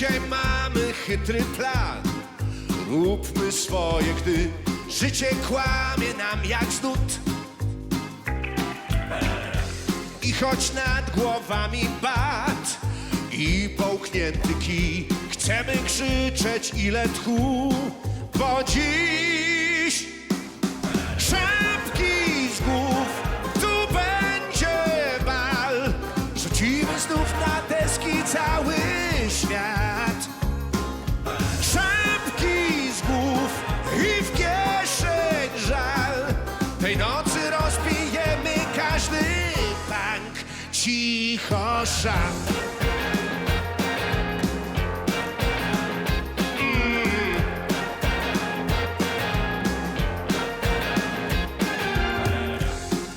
Dzisiaj mamy chytry plan. Róbmy swoje, gdy życie kłamie nam jak znud. I choć nad głowami bat i połknięty kij, chcemy krzyczeć ile tchu, bo dziś szapki z głów, tu będzie bal. Rzucimy znów na deski cały świat. Cicho szap.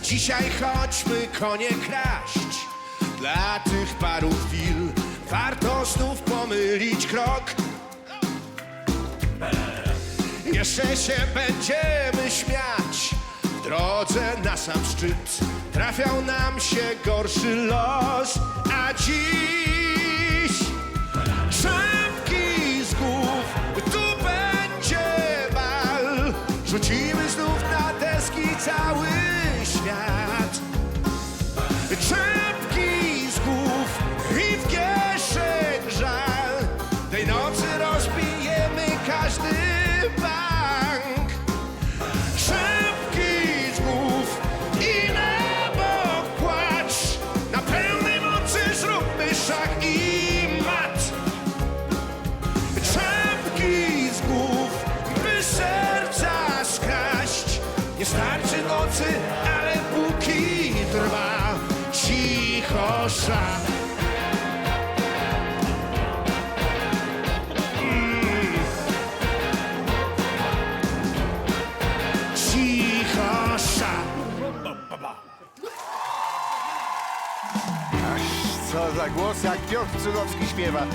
Dzisiaj chodźmy konie kraść Dla tych paru chwil Warto znów pomylić krok Jeszcze się będziemy śmiać drodze na sam szczyt Trafiał nam się gorszy los A dziś Szamki z głów Tu będzie bal. Rzucimy znów na deski cały szach i mat. Czapki z głów, by serca skraść. Nie starczy nocy, ale póki trwa Cicho szat Co za głos, jak Piotr Cudowski śpiewa.